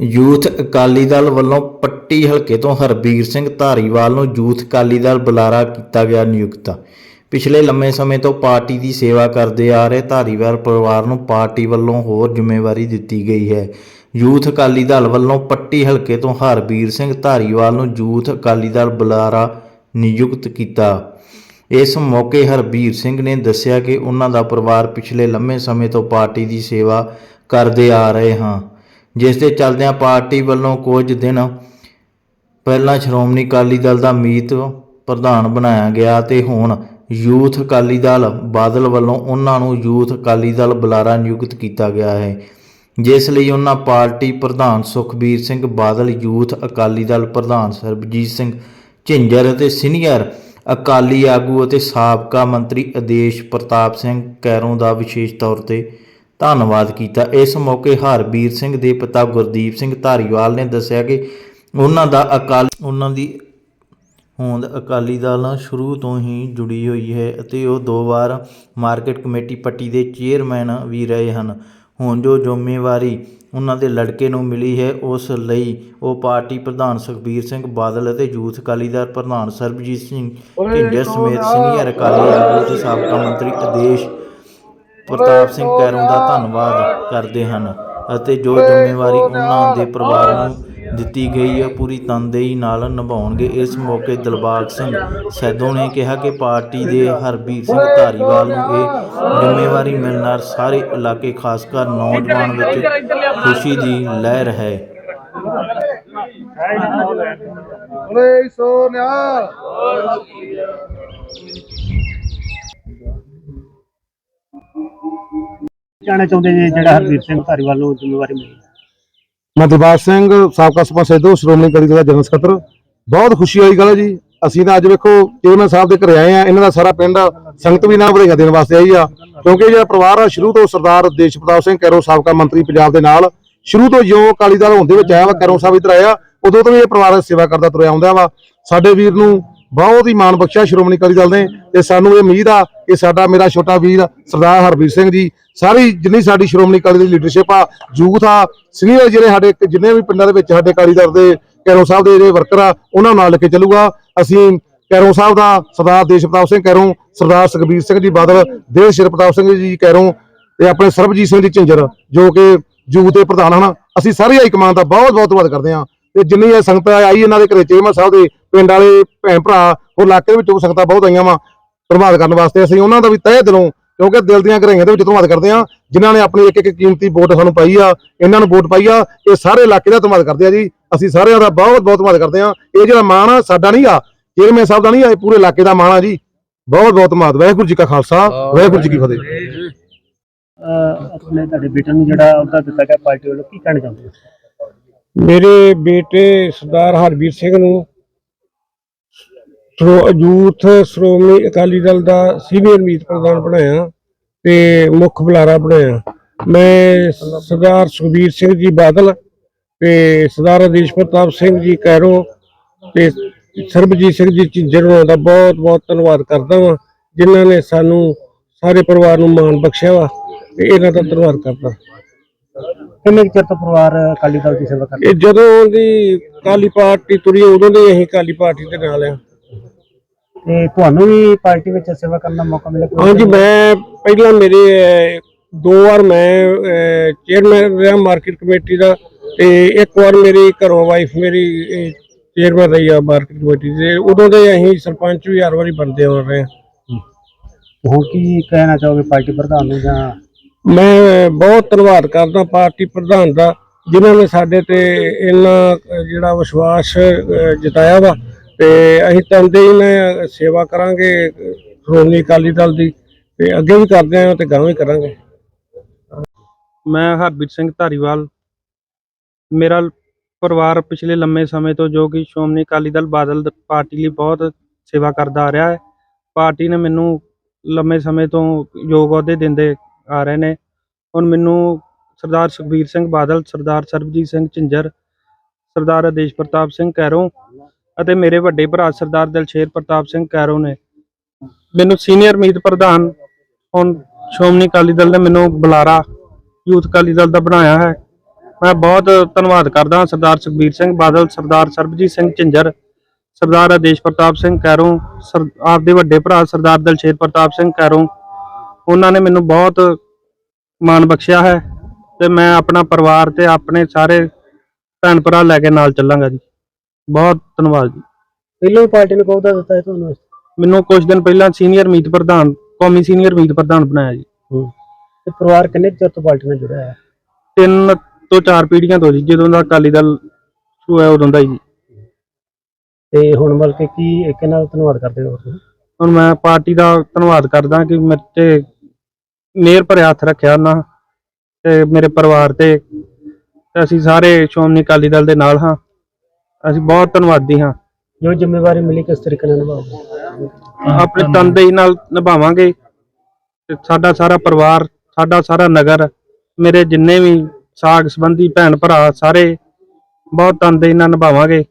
Youth Akali Dal ਵੱਲੋਂ ਪੱਟੀ ਹਲਕੇ ਤੋਂ ਹਰਬੀਰ ਸਿੰਘ ਧਾਰੀਵਾਲ ਨੂੰ ਯੂਥ ਅਕਾਲੀ ਦਲ ਬੁਲਾਰਾ ਕੀਤਾ ਗਿਆ ਨਿਯੁਕਤ। ਪਿਛਲੇ ਲੰਮੇ ਸਮੇਂ ਤੋਂ ਪਾਰਟੀ ਦੀ ਸੇਵਾ ਕਰਦੇ ਆ ਰਹੇ ਧਾਰੀਵਾਲ ਪਰਿਵਾਰ ਨੂੰ ਪਾਰਟੀ ਵੱਲੋਂ ਹੋਰ ਜ਼ਿੰਮੇਵਾਰੀ ਦਿੱਤੀ ਗਈ ਹੈ। ਯੂਥ ਅਕਾਲੀ ਦਲ ਵੱਲੋਂ ਪੱਟੀ ਹਲਕੇ ਤੋਂ ਹਰਬੀਰ ਸਿੰਘ ਧਾਰੀਵਾਲ ਨੂੰ ਯੂਥ ਅਕਾਲੀ ਦਲ ਬੁਲਾਰਾ ਨਿਯੁਕਤ ਕੀਤਾ। ਇਸ ਮੌਕੇ ਹਰਬੀਰ ਸਿੰਘ ਨੇ ਦੱਸਿਆ ਕਿ ਉਹਨਾਂ ਦਾ ਪਰਿਵਾਰ ਪਿਛਲੇ ਲੰਮੇ ਸਮੇਂ ਤੋਂ ਪਾਰਟੀ ਦੀ ਸੇਵਾ ਕਰਦੇ ਆ ਰਹੇ ਹਾਂ। ਜਿਸ ਦੇ ਚੱਲਦਿਆਂ ਪਾਰਟੀ ਵੱਲੋਂ ਕੁਝ ਦਿਨ ਪਹਿਲਾਂ ਸ਼੍ਰੋਮਣੀ ਅਕਾਲੀ ਦਲ ਦਾ ਮੀਤ ਪ੍ਰਧਾਨ ਬਣਾਇਆ ਗਿਆ ਤੇ ਹੁਣ ਯੂਥ ਅਕਾਲੀ ਦਲ ਬਾਦਲ ਵੱਲੋਂ ਉਹਨਾਂ ਨੂੰ ਯੂਥ ਅਕਾਲੀ ਦਲ ਬੁਲਾਰਾ ਨਿਯੁਕਤ ਕੀਤਾ ਗਿਆ ਹੈ, ਜਿਸ ਲਈ ਉਹਨਾਂ ਪਾਰਟੀ ਪ੍ਰਧਾਨ ਸੁਖਬੀਰ ਸਿੰਘ ਬਾਦਲ, ਯੂਥ ਅਕਾਲੀ ਦਲ ਪ੍ਰਧਾਨ ਸਰਬਜੀਤ ਸਿੰਘ ਝਿੰਜਰ ਅਤੇ ਸੀਨੀਅਰ ਅਕਾਲੀ ਆਗੂ ਅਤੇ ਸਾਬਕਾ ਮੰਤਰੀ ਆਦੇਸ਼ ਪ੍ਰਤਾਪ ਸਿੰਘ ਕੈਰੋਂ ਦਾ ਵਿਸ਼ੇਸ਼ ਤੌਰ ਤੇ ਧੰਨਵਾਦ ਕੀਤਾ। ਇਸ ਮੌਕੇ ਹਰਬੀਰ ਸਿੰਘ ਦੇ ਪਿਤਾ ਗੁਰਦੀਪ ਸਿੰਘ ਧਾਰੀਵਾਲ ਨੇ ਦੱਸਿਆ ਕਿ ਉਹਨਾਂ ਦਾ ਅਕਾਲ ਉਹਨਾਂ ਦੀ ਹੋਂਦ ਅਕਾਲੀ ਦਲ ਨਾਲ ਸ਼ੁਰੂ ਤੋਂ ਹੀ ਜੁੜੀ ਹੋਈ ਹੈ ਅਤੇ ਉਹ ਦੋ ਵਾਰ ਮਾਰਕੀਟ ਕਮੇਟੀ ਪੱਟੀ ਦੇ ਚੇਅਰਮੈਨ ਵੀ ਰਹੇ ਹਨ। ਹੁਣ ਜੋ ਜ਼ਿੰਮੇਵਾਰੀ ਉਹਨਾਂ ਦੇ ਲੜਕੇ ਨੂੰ ਮਿਲੀ ਹੈ ਉਸ ਲਈ ਉਹ ਪਾਰਟੀ ਪ੍ਰਧਾਨ ਸੁਖਬੀਰ ਸਿੰਘ ਬਾਦਲ ਅਤੇ ਯੂਥ ਅਕਾਲੀ ਦਲ ਪ੍ਰਧਾਨ ਸਰਬਜੀਤ ਸਿੰਘ ਢਿੰਡਰ ਸਮੇਤ ਸੀਨੀਅਰ ਅਕਾਲੀ ਆਗੂ ਅਤੇ ਸਾਬਕਾ ਮੰਤਰੀ ਆਦੇਸ਼ ਪ੍ਰਤਾਪ ਸਿੰਘ ਕੈਰੋਂ ਦਾ ਧੰਨਵਾਦ ਕਰਦੇ ਹਨ ਅਤੇ ਜੋ ਜ਼ਿੰਮੇਵਾਰੀ ਉਹਨਾਂ ਦੇ ਪਰਿਵਾਰ ਨੂੰ ਦਿੱਤੀ ਗਈ ਹੈ ਪੂਰੀ ਤਨਦੇਹੀ ਨਾਲ ਨਿਭਾਉਣਗੇ। ਇਸ ਮੌਕੇ ਦਿਲਬਾਗ ਸਿੰਘ ਸੈਦੋਂ ਨੇ ਕਿਹਾ ਕਿ ਪਾਰਟੀ ਦੇ ਹਰਬੀਰ ਸਿੰਘ ਧਾਰੀਵਾਲ ਨੂੰ ਇਹ ਜ਼ਿੰਮੇਵਾਰੀ ਮਿਲਣ ਨਾਲ ਸਾਰੇ ਇਲਾਕੇ ਖਾਸ ਕਰ ਨੌਜਵਾਨ ਵਿੱਚ ਖੁਸ਼ੀ ਦੀ ਲਹਿਰ ਹੈ। ਜਾਣਾ ਚਾਹੁੰਦੇ ਜੀ ਜਿਹੜਾ ਹਰਦੀਪ ਸਿੰਘ ਧਾਰੀਵਾਲ ਨੂੰ ਜ਼ਿੰਮੇਵਾਰੀ ਮਿਲੀ ਮੈਂ ਦਿਲਬਾਗ ਸਿੰਘ ਸਾਬਕਾ ਸਰਪੰਚ ਸੈਦੋ ਸ਼੍ਰੋਮਣੀ ਦਲ ਦਾ ਜਨਰਲ ਸਕੱਤਰ। ਬਹੁਤ ਖੁਸ਼ੀ ਵਾਲੀ ਗੱਲ ਹੈ ਜੀ। ਅਸੀਂ ਤਾਂ ਅੱਜ ਵੇਖੋ ਚੇਅਰਮੈਨ ਸਾਹਿਬ ਦੇ ਘਰੇ ਆਏ ਆ। ਇਹਨਾਂ ਦਾ ਸਾਰਾ ਪਿੰਡ ਸੰਗਤ ਵੀ ਨਾਲ ਵਧਾਈਆਂ ਦੇਣ ਵਾਸਤੇ ਆਈ ਆ। ਕਿਉਂਕਿ ਜਿਹੜਾ ਪਰਿਵਾਰ ਆ ਸ਼ੁਰੂ ਤੋਂ ਸਰਦਾਰ ਦੇਸ਼ ਪ੍ਰਤਾਪ ਸਿੰਘ ਕੈਰੋਂ ਸਾਬਕਾ ਮੰਤਰੀ ਪੰਜਾਬ ਦੇ ਨਾਲ। ਸ਼ੁਰੂ ਤੋਂ ਜਿਉਂ ਅਕਾਲੀ ਦਲ ਹੁੰਦੇ ਵਿੱਚ ਆਇਆ ਵਾ ਕੈਰੋਂ ਸਾਹਿਬ ਇੱਧਰ ਆਇਆ ਉਦੋਂ ਤੋਂ ਵੀ ਇਹ ਪਰਿਵਾਰ ਸੇਵਾ ਕਰਦਾ ਤੁਰਿਆ ਆਉਂਦਾ ਵਾ। ਸਾਡੇ ਵੀਰ ਨੂੰ ਬਹੁਤ ਹੀ ਮਾਣ ਬਖਸ਼ਿਆ, ਸ਼੍ਰੋਮਣੀ ਅਕਾਲੀ ਦਲ ਨੇ ਤੇ ਸਾਨੂੰ ਇਹ ਉਮੀਦ ਆ ਕਿ ਸਾਡਾ ਮੇਰਾ ਛੋਟਾ ਵੀਰ ਸਰਦਾਰ ਹਰਬੀਰ ਸਿੰਘ ਜੀ, ਸਾਰੀ ਜਿੰਨੀ ਸਾਡੀ ਸ਼੍ਰੋਮਣੀ ਅਕਾਲੀ ਦਲ ਦੀ ਲੀਡਰਸ਼ਿਪ ਆ, ਯੂਥ ਆ ਸੀਨੀਅਰ ਜਿਹੜੇ ਸਾਡੇ ਜਿੰਨੇ ਵੀ ਪਿੰਡਾਂ ਦੇ ਵਿੱਚ ਸਾਡੇ ਅਕਾਲੀ ਦਲ ਦੇ ਕੈਰੋਂ ਸਾਹਿਬ ਦੇ ਜਿਹੜੇ ਵਰਕਰ ਆ, ਉਹਨਾਂ ਨਾਲ ਲੈ ਕੇ ਚੱਲੂਗਾ। ਅਸੀਂ ਕੈਰੋਂ ਸਾਹਿਬ ਦਾ ਸਰਦਾਰ ਦੇਸ਼ ਪ੍ਰਤਾਪ ਸਿੰਘ ਕੈਰੋਂ, ਸਰਦਾਰ ਸੁਖਬੀਰ ਸਿੰਘ ਜੀ ਬਾਦਲ ਦੇਸ਼ ਸ਼੍ਰੀ ਪ੍ਰਤਾਪ ਸਿੰਘ ਜੀ ਕੈਰੋਂ ਤੇ ਆਪਣੇ ਸਰਬਜੀਤ ਸਿੰਘ ਜੀ ਝਿੰਜਰ, ਜੋ ਕਿ ਯੂਥ ਦੇ ਪ੍ਰਧਾਨ ਹਨ। ਅਸੀਂ ਸਾਰੀ ਹਾਈ ਕਮਾਂਡ ਦਾ ਬਹੁਤ ਬਹੁਤ ਧੰਨਵਾਦ ਕਰਦੇ ਹਾਂ। ਤੇ ਜਿੰਨੀ ਇਹ ਸੰਗਤ ਆਈ ਇਹਨਾਂ ਦੇ ਘਰੇ ਚੇਅਰਮੈਨ ਸਾਹਿਬ ਦੇ ਪਿੰਡ ਵਾਲੇ ਭੈਣ ਭਰਾ, ਹੋਰ ਇਲਾਕੇ ਦੇ ਵਿੱਚੋਂ ਸੰਗਤਾਂ ਬਹੁਤ ਆਈਆਂ ਵਾ ਧੰਨਵਾਦ ਕਰਨ ਵਾਸਤੇ। ਅਸੀਂ ਉਹਨਾਂ ਦਾ ਵੀ ਤਹਿ ਦਿਲੋਂ, ਕਿਉਂਕਿ ਦਿਲ ਦੀਆਂ ਗਹਿਰਾਈਆਂ ਦੇ ਵਿੱਚ ਧੰਨਵਾਦ ਕਰਦੇ ਹਾਂ ਜਿਨ੍ਹਾਂ ਨੇ ਆਪਣੀ ਇੱਕ ਇੱਕ ਕੀਮਤੀ ਵੋਟ ਸਾਨੂੰ ਪਾਈ ਆ, ਇਹਨਾਂ ਨੂੰ ਵੋਟ ਪਾਈ ਆ, ਇਹ ਸਾਰੇ ਇਲਾਕੇ ਦਾ ਧੰਨਵਾਦ ਕਰਦੇ ਆ ਜੀ। ਅਸੀਂ ਸਾਰਿਆਂ ਦਾ ਬਹੁਤ ਬਹੁਤ ਧੰਨਵਾਦ ਕਰਦੇ ਹਾਂ ਇਹ ਜਿਹੜਾ ਮਾਣ ਆ, ਸਾਡਾ ਨਹੀਂ ਆ, ਚੇਅਰਮੈਨ ਸਾਹਿਬ ਦਾ ਨਹੀਂ ਆ, ਇਹ ਪੂਰੇ ਇਲਾਕੇ ਦਾ ਮਾਣ ਆ ਜੀ। ਬਹੁਤ ਬਹੁਤ ਧੰਨਵਾਦ ਵਾਹਿਗੁਰੂ ਜੀ ਕਾ ਖਾਲਸਾ, ਵਾਹਿਗੁਰੂ ਜੀ ਕੀ ਫਤਿਹ। ਆਪਣੇ ਤੁਹਾਡੇ ਬੇਟੇ ਨੂੰ ਜਿਹੜਾ ਅਹੁਦਾ ਦਿੱਤਾ ਗਿਆ ਪਾਰਟੀ ਵੱਲੋਂ, ਕੀ ਕਹਿਣਾ ਚਾਹੁੰਦੇ ਹੋ? ਮੇਰੇ ਬੇਟੇ ਸਰਦਾਰ ਹਰਬੀਰ ਸਿੰਘ ਨੂੰ ਯੂਥ ਸ਼੍ਰੋਮਣੀ ਅਕਾਲੀ ਦਲ ਦਾ ਸੀਨੀਅਰ ਮੀਤ ਪ੍ਰਧਾਨ ਬਣਾਇਆ ਤੇ ਮੁੱਖ ਬੁਲਾਰਾ ਬਣਾਇਆ। ਮੈਂ ਸਰਦਾਰ ਸੁਖਬੀਰ ਸਿੰਘ ਜੀ ਬਾਦਲ ਤੇ ਸਰਦਾਰ ਆਦੇਸ਼ ਪ੍ਰਤਾਪ ਸਿੰਘ ਜੀ ਕੈਰੋਂ ਤੇ ਸਰਬਜੀਤ ਸਿੰਘ ਜੀ ਝਿੰਜਰ ਦਾ ਬਹੁਤ ਬਹੁਤ ਧੰਨਵਾਦ ਕਰਦਾ ਵਾਂ, ਜਿਨ੍ਹਾਂ ਨੇ ਸਾਨੂੰ ਸਾਰੇ ਪਰਿਵਾਰ ਨੂੰ ਮਾਣ ਬਖਸ਼ਿਆ ਵਾ ਤੇ ਇਹਨਾਂ ਦਾ ਧੰਨਵਾਦ ਕਰਦਾ। ਕਿੰਨੇ ਕੁ ਚਿਰ ਤੋਂ ਪਰਿਵਾਰ ਅਕਾਲੀ ਦਲ ਦੀ ਸੇਵਾ ਕਰਦਾ ਇਹ ਜਦੋਂ ਦੀ ਕਾਲੀ ਪਾਰਟੀ ਤੁਰੀ ਉਦੋਂ ਦੇ ਅਸੀਂ ਕਾਲੀ ਪਾਰਟੀ ਦੇ ਨਾਲ ਆ ਤੇ ਤੁਹਾਨੂੰ ਵੀ ਪਾਰਟੀ ਵਿੱਚ ਸੇਵਾ ਕਰਨ ਦਾ ਮੌਕਾ ਮਿਲਿਆ ਕੋਈ? ਹਾਂਜੀ ਮੈਂ ਪਹਿਲਾਂ ਮੇਰੇ ਅਹ, ਦੋ ਵਾਰ ਮੈਂ ਚੇਅਰਮੈਨ ਰਿਹਾ ਮਾਰਕੀਟ ਕਮੇਟੀ ਦਾ ਤੇ ਇੱਕ ਵਾਰ ਮੇਰੀ ਘਰੋਂ ਵਾਈਫ ਮੇਰੀ ਚੇਅਰਮੈਨ ਰਹੀ ਆ ਮਾਰਕੀਟ ਕਮੇਟੀ ਦੇ ਉਦੋਂ ਦੇ ਅਸੀਂ ਸਰਪੰਚ ਵੀ ਹਰ ਵਾਰੀ ਬਣਦੇ ਆ ਰਹੇ ਹਾਂ। ਹੁਣ ਕੀ ਕਹਿਣਾ ਚਾਹੋਗੇ ਪਾਰਟੀ ਪ੍ਰਧਾਨ ਨੂੰ ਜਾਂ ਮੈਂ ਬਹੁਤ ਧੰਨਵਾਦ ਕਰਦਾ ਪਾਰਟੀ ਪ੍ਰਧਾਨ ਦਾ, ਜਿਨ੍ਹਾਂ ਨੇ ਸਾਡੇ ਤੇ ਇੰਨਾ ਜਿਹੜਾ ਵਿਸ਼ਵਾਸ ਜਤਾਇਆ ਵਾ। ਤੇ ਅਸੀਂ ਤੰਦੇ ਹੀ ਨੇ ਸੇਵਾ ਕਰਾਂਗੇ ਸ਼੍ਰੋਮਣੀ ਅਕਾਲੀ ਦਲ ਦੀ। ਤੇ ਅੱਗੇ ਵੀ ਕਰਦੇ ਆਂ ਤੇ ਗਾਂ ਵੀ ਕਰਾਂਗੇ। ਮੈਂ ਹਰਬੀਰ ਸਿੰਘ ਧਾਰੀਵਾਲ। ਮੇਰਾ ਪਰਿਵਾਰ ਪਿਛਲੇ ਲੰਮੇ ਸਮੇਂ ਤੋਂ ਜੋ ਕਿ ਸ਼੍ਰੋਮਣੀ ਅਕਾਲੀ ਦਲ ਬਾਦਲ ਪਾਰਟੀ ਲਈ ਬਹੁਤ ਸੇਵਾ ਕਰਦਾ ਆ ਰਿਹਾ ਹੈ। ਪਾਰਟੀ ਨੇ ਮੈਨੂੰ ਲੰਮੇ ਸਮੇਂ ਤੋਂ ਯੋਗ ਅਹੁਦੇ ਦਿੰਦੇ ਆ ਰਹੇ ਨੇ। ਹੁਣ ਮੈਨੂੰ ਸਰਦਾਰ ਸੁਖਬੀਰ ਸਿੰਘ ਬਾਦਲ, ਸਰਦਾਰ ਸਰਬਜੀਤ ਸਿੰਘ ਝਿੰਜਰ, ਸਰਦਾਰ ਆਦੇਸ਼ ਪ੍ਰਤਾਪ ਸਿੰਘ ਕੈਰੋਂ ਅਤੇ ਮੇਰੇ ਵੱਡੇ ਭਰਾ ਸਰਦਾਰ ਦਲਸ਼ੇਰ ਪ੍ਰਤਾਪ ਸਿੰਘ ਕੈਰੋਂ ਨੇ। ਮੈਨੂੰ ਸੀਨੀਅਰ ਮੀਤ ਪ੍ਰਧਾਨ ਹੁਣ ਸ਼੍ਰੋਮਣੀ ਅਕਾਲੀ ਦਲ ਨੇ ਮੈਨੂੰ ਬੁਲਾਰਾ, ਯੂਥ ਅਕਾਲੀ ਦਲ ਦਾ ਬਣਾਇਆ ਹੈ। ਮੈਂ ਬਹੁਤ ਧੰਨਵਾਦ ਕਰਦਾ ਹਾਂ ਸਰਦਾਰ ਸੁਖਬੀਰ ਸਿੰਘ ਬਾਦਲ, ਸਰਦਾਰ ਸਰਬਜੀਤ ਸਿੰਘ ਝਿੰਜਰ, ਸਰਦਾਰ ਆਦੇਸ਼ ਪ੍ਰਤਾਪ ਸਿੰਘ ਕੈਰੋਂ, ਸਰ, ਆਪਦੇ ਵੱਡੇ ਭਰਾ ਸਰਦਾਰ ਦਲਸ਼ੇਰ ਪ੍ਰਤਾਪ ਸਿੰਘ ਕੈਰੋਂ ਉਹਨਾਂ ਨੇ ਮੈਨੂੰ ਬਹੁਤ ਮਾਣ ਬਖਸ਼ਿਆ ਹੈ ਤੇ ਮੈਂ ਆਪਣਾ ਪਰਿਵਾਰ ਤੇ ਆਪਣੇ ਸਾਰੇ ਭੈਣ ਭਰਾ ਲੈ ਕੇ ਨਾਲ ਚੱਲਾਂਗਾ ਜੀ। ਬਹੁਤ ਧੰਨਵਾਦ ਜੀ। ਪਹਿਲਾਂ ਪਾਰਟੀ ਨੇ ਕਹੋਦਾ ਦਿੱਤਾ ਹੈ ਤੁਹਾਨੂੰ ਮੈਨੂੰ ਕੁਝ ਦਿਨ ਪਹਿਲਾਂ ਸੀਨੀਅਰ ਮੀਤ ਪ੍ਰਧਾਨ ਕੌਮੀ ਸੀਨੀਅਰ ਮੀਤ ਪ੍ਰਧਾਨ ਬਣਾਇਆ ਜੀ। ਤੇ ਪਰਿਵਾਰ ਕਿੰਨੇ ਚਿਰ ਤੋਂ ਪਾਰਟੀ ਨਾਲ ਜੁੜਿਆ ਹੈ ਤਿੰਨ ਤੋਂ ਚਾਰ ਪੀੜ੍ਹੀਆਂ ਤੋਂ ਜੀ ਜਦੋਂ ਦਾ ਅਕਾਲੀ ਦਲ ਸ਼ੁਰੂ ਹੋਇਆ ਉਦੋਂ ਦਾ ਹੀ ਜੀ। ਤੇ ਹੁਣ ਮਤਲਬ ਕਿ ਕੀ ਕਿਹਨਾਂ ਦਾ ਧੰਨਵਾਦ ਕਰਦੇ ਹੋ ਤੁਸੀਂ? ਹੁਣ ਮੈਂ ਪਾਰਟੀ ਦਾ ਧੰਨਵਾਦ ਕਰਦਾ ਕਿ ਮੇਰੇ ਤੇ ਮੇਰ ਭਰਿਆ ਹੱਥ ਰੱਖਿਆ ਉਹਨਾਂ ਤੇ ਮੇਰੇ ਪਰਿਵਾਰ ਤੇ। ਤੇ ਅਸੀਂ ਸਾਰੇ ਸ਼੍ਰੋਮਣੀ ਅਕਾਲੀ ਦਲ ਦੇ ਨਾਲ ਹਾਂ। ਅਸੀਂ ਬਹੁਤ ਧੰਨਵਾਦੀ ਹਾਂ। ਜੋ ਜ਼ਿੰਮੇਵਾਰੀ ਮਿਲੀ ਕਿਸ ਤਰੀਕੇ ਨਾਲ ਨਿਭਾਓਗੇ ਆਪਣੇ ਤਨਦੇਹੀ ਨਾਲ ਨਿਭਾਵਾਂਗੇ। ਤੇ ਸਾਡਾ ਸਾਰਾ ਪਰਿਵਾਰ ਸਾਡਾ ਸਾਰਾ ਨਗਰ ਮੇਰੇ ਜਿੰਨੇ ਵੀ ਸਾਗ ਸੰਬੰਧੀ ਭੈਣ ਭਰਾ ਸਾਰੇ ਬਹੁਤ ਤਨਦੇਹੀ ਨਾਲ ਨਿਭਾਵਾਂਗੇ।